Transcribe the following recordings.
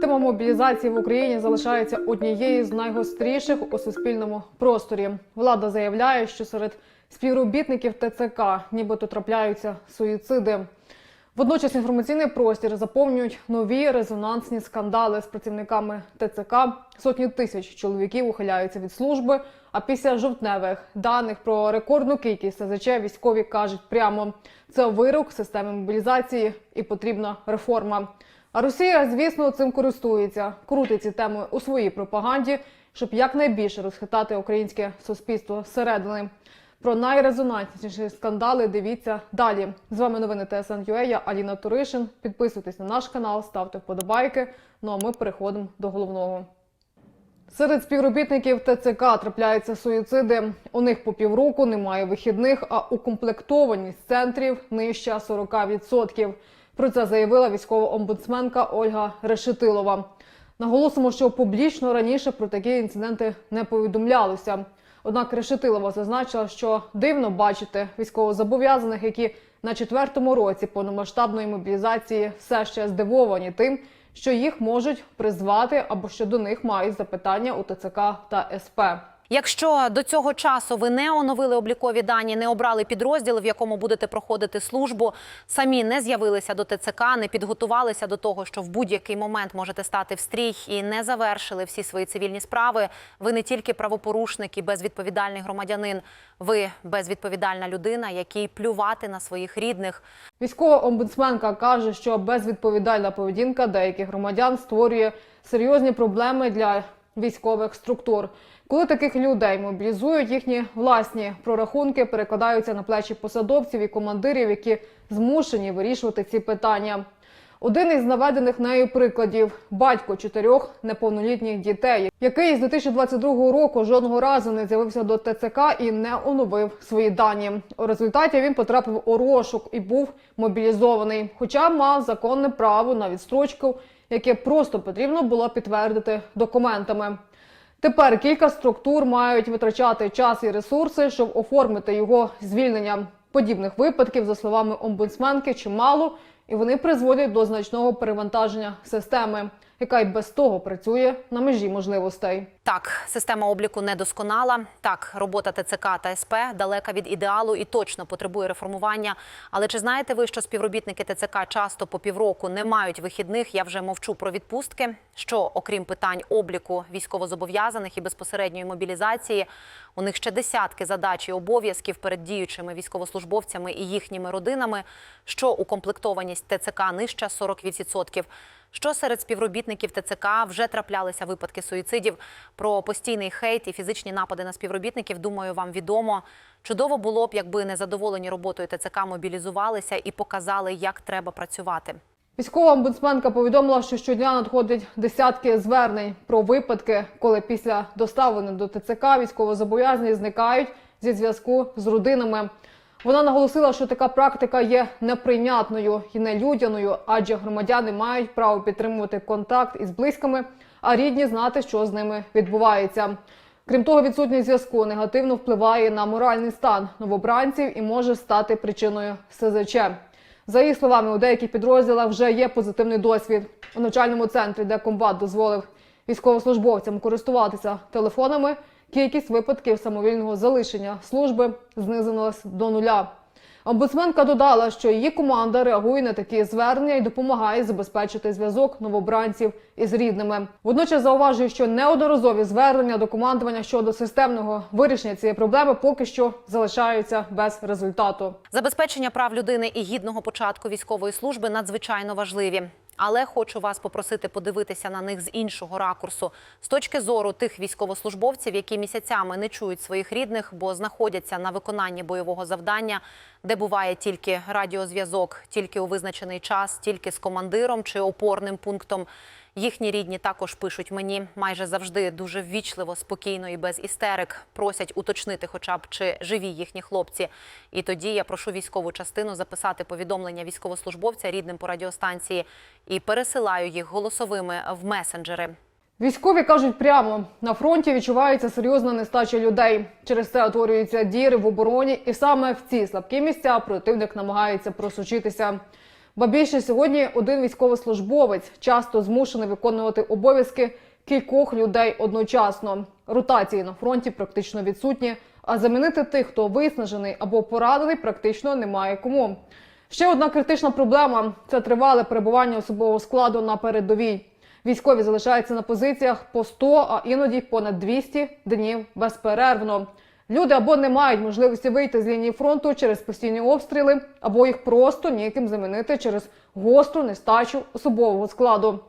Тема мобілізації в Україні залишається однією з найгостріших у суспільному просторі. Влада заявляє, що серед співробітників ТЦК нібито трапляються суїциди. Водночас інформаційний простір заповнюють нові резонансні скандали з працівниками ТЦК. Сотні тисяч чоловіків ухиляються від служби. А після жовтневих даних про рекордну кількість СЗЧ військові кажуть прямо: це вирок системи мобілізації і потрібна реформа. А Росія, звісно, цим користується, крутить ці теми у своїй пропаганді, щоб якнайбільше розхитати українське суспільство зсередини. Про найрезонансніші скандали дивіться далі. З вами новини ТСН.UA, я Аліна Туришин. Підписуйтесь на наш канал, ставте вподобайки. Ну а ми переходимо до головного. Серед співробітників ТЦК трапляються суїциди. У них по півроку немає вихідних, а укомплектованість центрів нижча 40%. Про це заявила військова омбудсменка Ольга Решетилова. Наголосимо, що публічно раніше про такі інциденти не повідомлялося. Однак Решетилова зазначила, що дивно бачити військовозобов'язаних, які на четвертому році повномасштабної мобілізації все ще здивовані тим, що їх можуть призвати або що до них мають запитання у ТЦК та СП. Якщо до цього часу ви не оновили облікові дані, не обрали підрозділ, в якому будете проходити службу, самі не з'явилися до ТЦК, не підготувалися до того, що в будь-який момент можете стати в стрій і не завершили всі свої цивільні справи. Ви не тільки правопорушник і безвідповідальний громадянин, ви безвідповідальна людина, якій плювати на своїх рідних. Військова омбудсменка каже, що безвідповідальна поведінка деяких громадян створює серйозні проблеми для військових структур. Коли таких людей мобілізують, їхні власні прорахунки перекладаються на плечі посадовців і командирів, які змушені вирішувати ці питання. Один із наведених нею прикладів батько чотирьох неповнолітніх дітей, який з 2022 року жодного разу не з'явився до ТЦК і не оновив свої дані. У результаті він потрапив у розшук і був мобілізований, хоча мав законне право на відстрочку, яке просто потрібно було підтвердити документами. Тепер кілька структур мають витрачати час і ресурси, щоб оформити його звільнення. Подібних випадків, за словами омбудсменки, чимало, і вони призводять до значного перевантаження системи, яка й без того працює на межі можливостей. Так, система обліку недосконала. Так, робота ТЦК та СП далека від ідеалу і точно потребує реформування. Але чи знаєте ви, що співробітники ТЦК часто по півроку не мають вихідних? Я вже мовчу про відпустки. Що, окрім питань обліку військовозобов'язаних і безпосередньої мобілізації, у них ще десятки задач і обов'язків перед діючими військовослужбовцями і їхніми родинами. Що укомплектованість ТЦК нижча 40%. Що серед співробітників ТЦК вже траплялися випадки суїцидів? Про постійний хейт і фізичні напади на співробітників, думаю, вам відомо. Чудово було б, якби незадоволені роботою ТЦК мобілізувалися і показали, як треба працювати. Військова омбудсменка повідомила, що щодня надходять десятки звернень про випадки, коли після доставлення до ТЦК військовозобов'язані зникають зі зв'язку з родинами. Вона наголосила, що така практика є неприйнятною і нелюдяною, адже громадяни мають право підтримувати контакт із близькими, а рідні знати, що з ними відбувається. Крім того, відсутність зв'язку негативно впливає на моральний стан новобранців і може стати причиною СЗЧ. За їх словами, у деяких підрозділах вже є позитивний досвід. У навчальному центрі, де комбат дозволив військовослужбовцям користуватися телефонами, кількість випадків самовільного залишення служби знизилась до нуля. Омбудсменка додала, що її команда реагує на такі звернення і допомагає забезпечити зв'язок новобранців із рідними. Водночас зауважує, що неодноразові звернення до командування щодо системного вирішення цієї проблеми поки що залишаються без результату. Забезпечення прав людини і гідного початку військової служби надзвичайно важливі. Але хочу вас попросити подивитися на них з іншого ракурсу, з точки зору тих військовослужбовців, які місяцями не чують своїх рідних, бо знаходяться на виконанні бойового завдання, де буває тільки радіозв'язок, тільки у визначений час, тільки з командиром чи опорним пунктом. Їхні рідні також пишуть мені майже завжди дуже ввічливо, спокійно і без істерик. Просять уточнити, хоча б чи живі їхні хлопці. І тоді я прошу військову частину записати повідомлення військовослужбовця рідним по радіостанції і пересилаю їх голосовими в месенджери. Військові кажуть прямо на фронті відчувається серйозна нестача людей. Через це утворюються діри в обороні, і саме в ці слабкі місця противник намагається просочитися. Ба більше сьогодні один військовослужбовець часто змушений виконувати обов'язки кількох людей одночасно. Ротації на фронті практично відсутні, а замінити тих, хто виснажений або поранений, практично немає кому. Ще одна критична проблема це тривале перебування особового складу на передовій. Військові залишаються на позиціях по 100, а іноді понад 200 днів безперервно. Люди або не мають можливості вийти з лінії фронту через постійні обстріли, або їх просто ніяким замінити через гостру нестачу особового складу.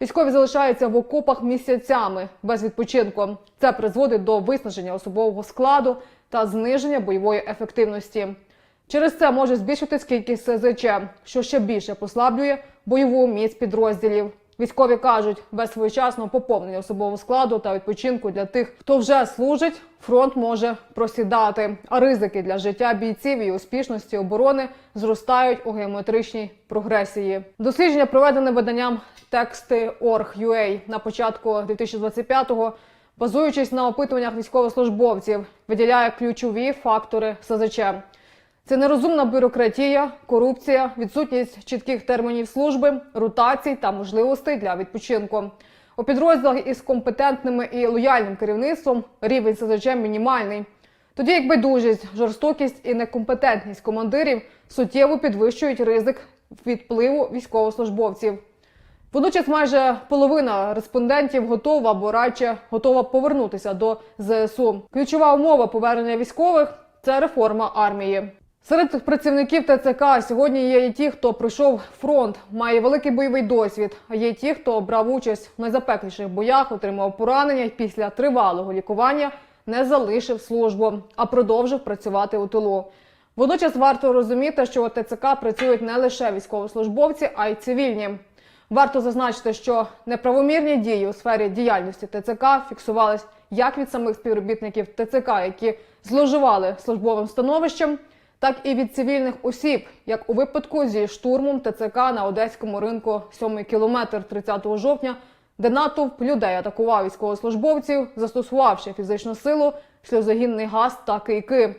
Військові залишаються в окопах місяцями без відпочинку. Це призводить до виснаження особового складу та зниження бойової ефективності. Через це може збільшитись кількість СЗЧ, що ще більше послаблює бойову міць підрозділів. Військові кажуть, без своєчасного поповнення особового складу та відпочинку для тих, хто вже служить, фронт може просідати. А ризики для життя бійців і успішності оборони зростають у геометричній прогресії. Дослідження проведене виданням Тексти.org.ua на початку 2025-го, базуючись на опитуваннях військовослужбовців, виділяє ключові фактори СЗЧ. Це нерозумна бюрократія, корупція, відсутність чітких термінів служби, ротацій та можливостей для відпочинку. У підрозділах із компетентними і лояльним керівництвом рівень СЗЧ мінімальний. Тоді як байдужість, жорстокість і некомпетентність командирів суттєво підвищують ризик відпливу військовослужбовців. Водночас майже половина респондентів готова або радше готова повернутися до ЗСУ. Ключова умова повернення військових це реформа армії. Серед працівників ТЦК сьогодні є і ті, хто пройшов фронт, має великий бойовий досвід. А є ті, хто брав участь в найзапекліших боях, отримав поранення і після тривалого лікування не залишив службу, а продовжив працювати у тилу. Водночас варто розуміти, що у ТЦК працюють не лише військовослужбовці, а й цивільні. Варто зазначити, що неправомірні дії у сфері діяльності ТЦК фіксувались як від самих співробітників ТЦК, які зловживали службовим становищем, так і від цивільних осіб, як у випадку зі штурмом ТЦК на одеському ринку 7 кілометр 30 жовтня, де натовп людей атакував військовослужбовців, застосувавши фізичну силу, сльозогінний газ та кийки.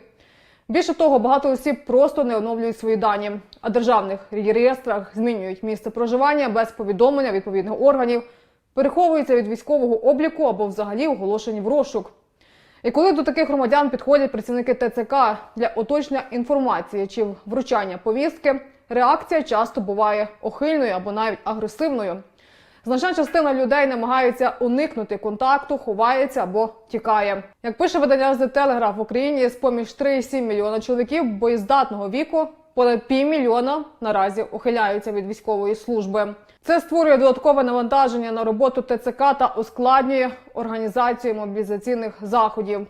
Більше того, багато осіб просто не оновлюють свої дані, а державних реєстрах змінюють місце проживання без повідомлення відповідних органів, переховуються від військового обліку або взагалі оголошені в розшук. І коли до таких громадян підходять працівники ТЦК для уточнення інформації чи вручання повістки, реакція часто буває охильною або навіть агресивною. Значна частина людей намагаються уникнути контакту, ховається або тікає. Як пише видання The Telegraph, в Україні з поміж 3,7 мільйона чоловіків боєздатного віку понад півмільйона наразі ухиляються від військової служби. Це створює додаткове навантаження на роботу ТЦК та ускладнює організацію мобілізаційних заходів.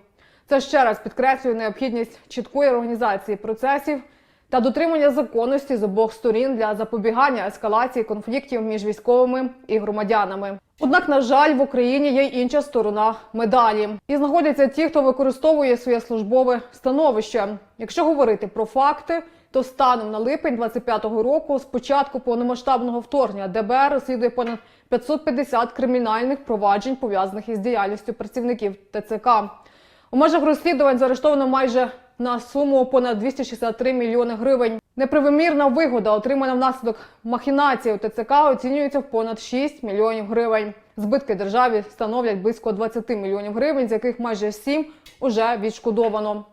Це ще раз підкреслює необхідність чіткої організації процесів та дотримання законності з обох сторін для запобігання ескалації конфліктів між військовими і громадянами. Однак, на жаль, в Україні є й інша сторона медалі, і знаходяться ті, хто використовує своє службове становище. Якщо говорити про факти, то станом на липень 25-го року, з початку повномасштабного вторгнення, ДБР розслідує понад 550 кримінальних проваджень пов'язаних із діяльністю працівників ТЦК. У межах розслідувань заарештовано майже на суму понад 263 мільйони гривень. Неправомірна вигода, отримана внаслідок махінації у ТЦК, оцінюється в понад 6 мільйонів гривень. Збитки державі становлять близько 20 мільйонів гривень, з яких майже 7 уже відшкодовано.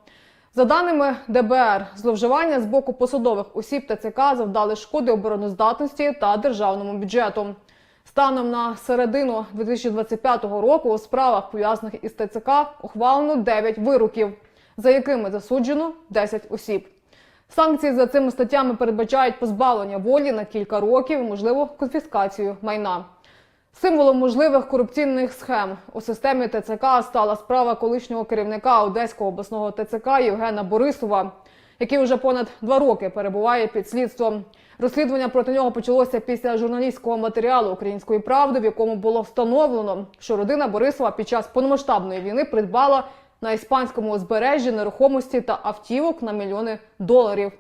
За даними ДБР, зловживання з боку посадових осіб ТЦК завдали шкоди обороноздатності та державному бюджету. Станом на середину 2025 року у справах, пов'язаних із ТЦК, ухвалено 9 вироків, за якими засуджено 10 осіб. Санкції за цими статтями передбачають позбавлення волі на кілька років, і, можливо, конфіскацію майна. Символом можливих корупційних схем у системі ТЦК стала справа колишнього керівника Одеського обласного ТЦК Євгена Борисова, який вже понад два роки перебуває під слідством. Розслідування проти нього почалося після журналістського матеріалу Української правди, в якому було встановлено, що родина Борисова під час повномасштабної війни придбала на іспанському узбережжі нерухомості та автівок на мільйони доларів.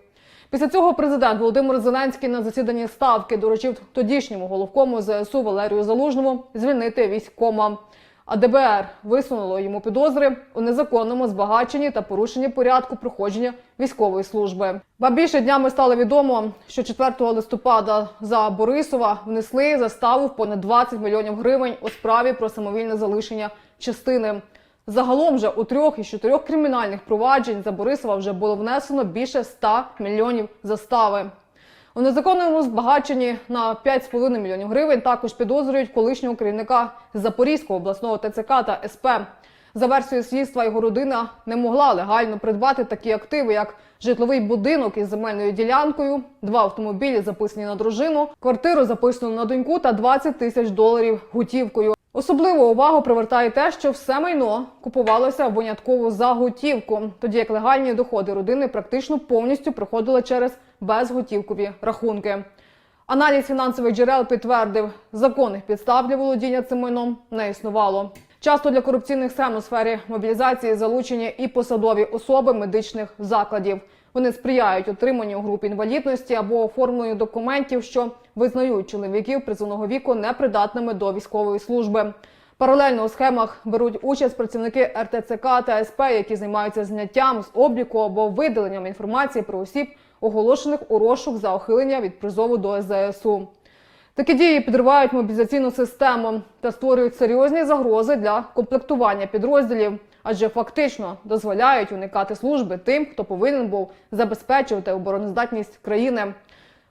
Після цього президент Володимир Зеленський на засіданні ставки доручив тодішньому головкому ЗСУ Валерію Залужному звільнити військкома. А ДБР висунуло йому підозри у незаконному збагаченні та порушенні порядку проходження військової служби. Ба більше днями стало відомо, що 4 листопада за Борисова внесли заставу в понад 20 мільйонів гривень у справі про самовільне залишення частини. Загалом же у трьох із чотирьох кримінальних проваджень за Борисова вже було внесено більше 100 мільйонів застави. У незаконному збагаченні на 5,5 мільйонів гривень також підозрюють колишнього керівника Запорізького обласного ТЦК та СП. За версією слідства його родина не могла легально придбати такі активи, як житловий будинок із земельною ділянкою, два автомобілі записані на дружину, квартиру записану на доньку та 20 тисяч доларів готівкою. Особливу увагу привертає те, що все майно купувалося винятково за готівку, тоді як легальні доходи родини практично повністю проходили через безготівкові рахунки. Аналіз фінансових джерел підтвердив, законних підстав для володіння цим майном не існувало. Часто для корупційних схем у сфері мобілізації залучені і посадові особи медичних закладів. Вони сприяють отриманню груп інвалідності або оформленню документів, що визнають чоловіків призовного віку непридатними до військової служби. Паралельно у схемах беруть участь працівники РТЦК та СП, які займаються зняттям з обліку або видаленням інформації про осіб, оголошених у розшук за ухилення від призову до СЗСУ. Такі дії підривають мобілізаційну систему та створюють серйозні загрози для комплектування підрозділів, адже фактично дозволяють уникати служби тим, хто повинен був забезпечувати обороноздатність країни.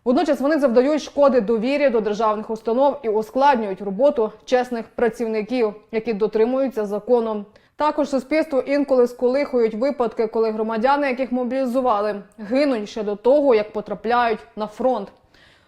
Водночас вони завдають шкоди довірі до державних установ і ускладнюють роботу чесних працівників, які дотримуються закону. Також суспільство інколи сколихують випадки, коли громадяни, яких мобілізували, гинуть ще до того, як потрапляють на фронт.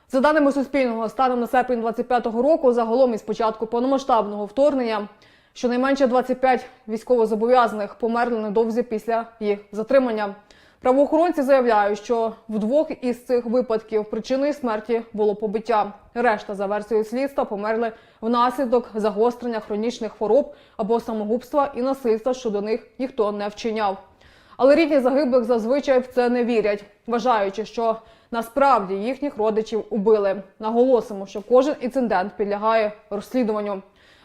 За даними Суспільного, станом на серпень 25-го року, загалом із початку повномасштабного вторгнення, щонайменше 25 військовозобов'язаних померли недовзі після їх затримання. Правоохоронці заявляють, що в двох із цих випадків причиною смерті було побиття. Решта, за версією слідства, померли внаслідок загострення хронічних хвороб або самогубства і насильства, що до них ніхто не вчиняв. Але рідні загиблих зазвичай в це не вірять, вважаючи, що насправді їхніх родичів убили. Наголосимо, що кожен інцидент підлягає розслідуванню.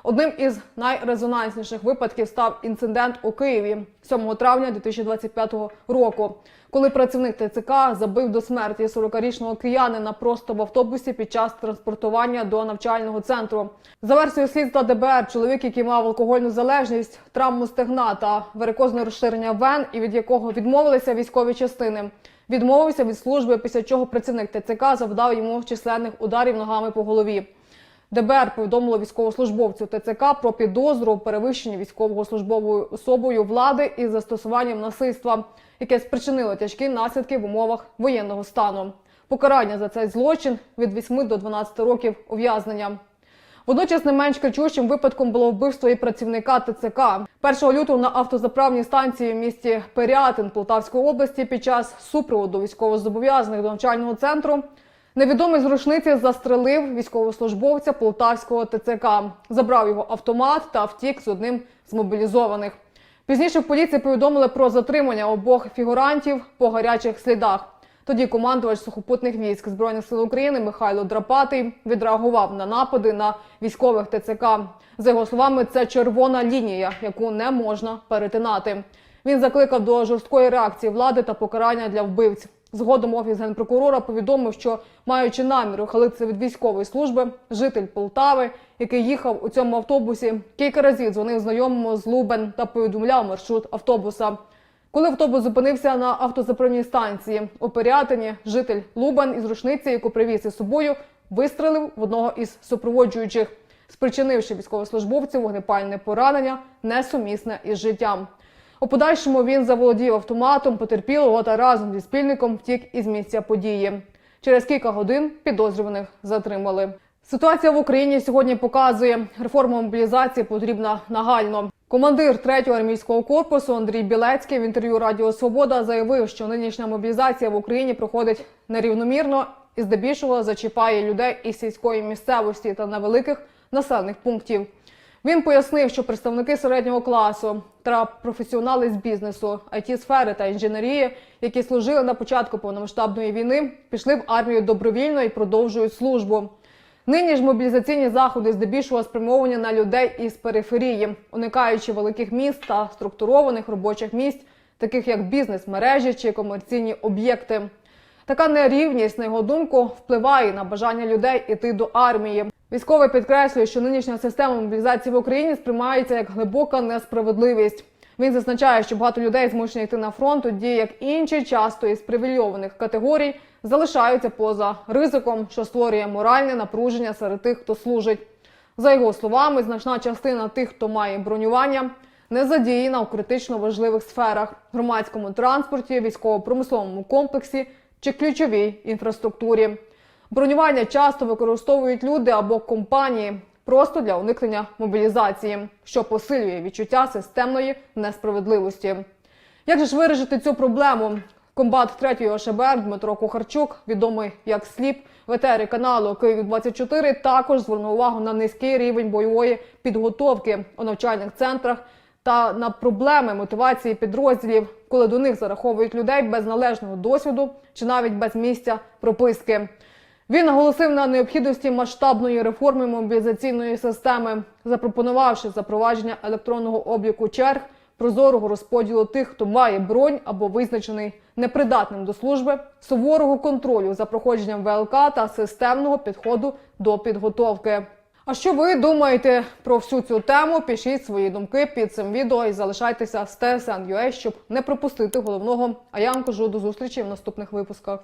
Одним із найрезонансніших випадків став інцидент у Києві 7 травня 2025 року, коли працівник ТЦК забив до смерті 40-річного киянина просто в автобусі під час транспортування до навчального центру. За версією слідства ДБР, чоловік, який мав алкогольну залежність, травму стегна та варикозне розширення вен, і від якого відмовилися військові частини. Відмовився від служби, після чого працівник ТЦК завдав йому численних ударів ногами по голові. ДБР повідомило військовослужбовцю ТЦК про підозру у перевищенні військовослужбовою особою влади із застосуванням насильства, яке спричинило тяжкі наслідки в умовах воєнного стану. Покарання за цей злочин від 8 до 12 років ув'язнення. Водночас не менш кричущим випадком було вбивство і працівника ТЦК. 1 лютого на автозаправній станції в місті Періатин Полтавської області під час супроводу військовозобов'язаних до навчального центру невідомий з рушниці застрелив військовослужбовця Полтавського ТЦК, забрав його автомат та втік з одним з мобілізованих. Пізніше в поліції повідомили про затримання обох фігурантів по гарячих слідах. Тоді командувач сухопутних військ збройних сил України Михайло Драпатий відреагував на напади на військових ТЦК. За його словами, це червона лінія, яку не можна перетинати. Він закликав до жорсткої реакції влади та покарання для вбивць. Згодом офіс генпрокурора повідомив, що маючи намір ухилитися від військової служби, житель Полтави, який їхав у цьому автобусі, кілька разів дзвонив знайомому з Лубен та повідомляв маршрут автобуса. Коли автобус зупинився на автозаправній станції у Пирятині, житель Лубан із рушниці, яку привіз із собою, вистрелив в одного із супроводжуючих, спричинивши військовослужбовцю вогнепальне поранення, несумісне із життям. У подальшому він заволодів автоматом потерпілого та разом зі спільником втік із місця події. Через кілька годин підозрюваних затримали. Ситуація в Україні сьогодні показує, реформа мобілізації потрібна нагально. Командир 3-го армійського корпусу Андрій Білецький в інтерв'ю Радіо Свобода заявив, що нинішня мобілізація в Україні проходить нерівномірно і здебільшого зачіпає людей із сільської місцевості та невеликих населених пунктів. Він пояснив, що представники середнього класу та професіонали з бізнесу, it сфери та інженерії, які служили на початку повномасштабної війни, пішли в армію добровільно і продовжують службу. Нині ж мобілізаційні заходи здебільшого спрямовані на людей із периферії, уникаючи великих міст та структурованих робочих місць, таких як бізнес-мережі чи комерційні об'єкти. Така нерівність, на його думку, впливає на бажання людей іти до армії. Військовий підкреслює, що нинішня система мобілізації в Україні сприймається як глибока несправедливість. Він зазначає, що багато людей змушені йти на фронт, тоді як інші, часто із привільованих категорій, залишаються поза ризиком, що створює моральне напруження серед тих, хто служить. За його словами, значна частина тих, хто має бронювання, не задіяна у критично важливих сферах громадському транспорті, військово-промисловому комплексі чи ключовій інфраструктурі. Бронювання часто використовують люди або компанії просто для уникнення мобілізації, що посилює відчуття системної несправедливості. Як же ж вирішити цю проблему? Комбат 3-ї ОШБР Дмитро Кухарчук, відомий як СЛІП, в етері каналу Київ 24 також звернув увагу на низький рівень бойової підготовки у навчальних центрах та на проблеми мотивації підрозділів, коли до них зараховують людей без належного досвіду чи навіть без місця прописки. Він наголосив на необхідності масштабної реформи мобілізаційної системи, запропонувавши запровадження електронного обліку черг, прозорого розподілу тих, хто має бронь або визначений непридатним до служби, суворого контролю за проходженням ВЛК та системного підходу до підготовки. А що ви думаєте про всю цю тему? Пишіть свої думки під цим відео і залишайтеся з TSN.ua, щоб не пропустити головного. А я вам кажу до зустрічі в наступних випусках.